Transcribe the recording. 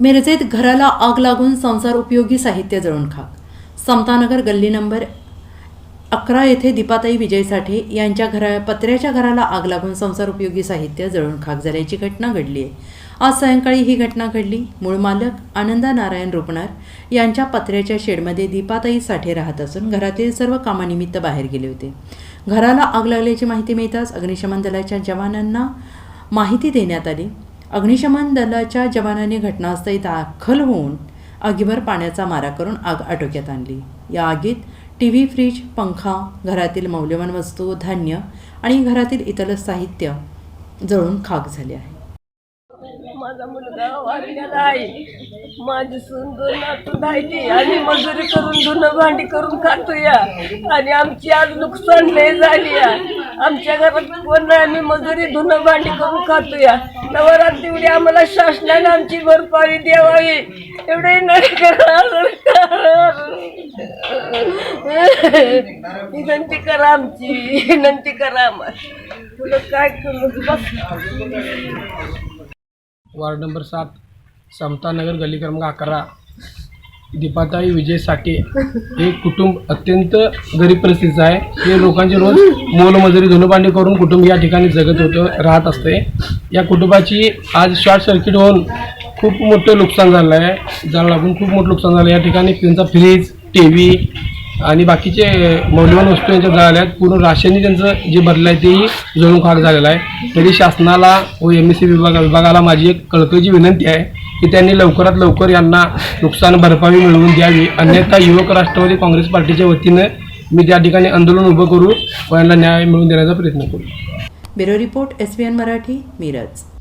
मिरजेत घराला आग लागून संसार उपयोगी साहित्य जळून खाक. समतानगर गल्ली नंबर अकरा येथे दीपाताई विजय साठे यांच्या घरा पत्र्याच्या घराला आग लागून संसार उपयोगी साहित्य जळून खाक झाल्याची घटना घडली आहे. आज सायंकाळी ही घटना घडली. मूळ मालक आनंदा नारायण रुपणार यांच्या पत्र्याच्या शेडमध्ये दीपाताई साठे राहत असून घरातील सर्व कामानिमित्त बाहेर गेले होते. घराला आग लागल्याची माहिती मिळताच अग्निशमन दलाच्या जवानांना माहिती देण्यात आली. अग्निशमन दलाच्या जवानांनी घटनास्थळी दाखल होऊन आगीवर पाण्याचा मारा करून आग आटोक्यात आणली. या आगीत टी व्ही फ्रीज पंखा घरातील मौल्यवान वस्तू धान्य आणि घरातील इतर साहित्य जळून खाक झाले आहे. माझा मुलगा वारलेला आहे. माझी सून दोन नातू ती आणि मजुरी करून धुणं भांडी करून खातो या आणि आमची आज नुकसान लय झाली या आमच्या घरात कोण नाही आम्ही मजुरी धुणं भांडी करून खातो या नवरात तेवढी आम्हाला शासनाने आमची भरपाई द्यावी. एवढे नाही करा विनंती करा आमची विनंती करा आम्हाला. तुला काय करू? वार्ड नंबर सात समतानगर गली क्रमांक अकरा. दीपाताई विजय साठे हे कुटुंब अत्यंत गरीब परिस्थितीचं आहे. हे लोकांचे रोज मोलमजुरी धुणभांडी करून कुटुंब या ठिकाणी जगत होतं राहत असते. या कुटुंबाची आज शॉर्ट सर्किट होऊन खूप मोठं नुकसान झालं आहे. जाळ लागून खूप मोठं नुकसान झालं या ठिकाणी त्यांचा फ्रीज टी व्ही आणि बाकीचे मौल्यवान वस्तू यांच्या जळाल्या आहेत. पूर्ण राशननी त्यांचं जे भरलं आहे तेही जळून खाक झालेलं आहे. तरी शासनाला व एम एस सी विभागा विभागाला माझी एक कळकळीची विनंती आहे. की त्यांनी लवकरात लवकर यांना नुकसान भरपाई मिळवून द्यावी. अन्यथा युवक राष्ट्रवादी काँग्रेस पार्टीच्या वतीनं मी त्या ठिकाणी आंदोलन उभं करू व यांना न्याय मिळवून देण्याचा प्रयत्न करू. Bureau report S Marathi Miraj.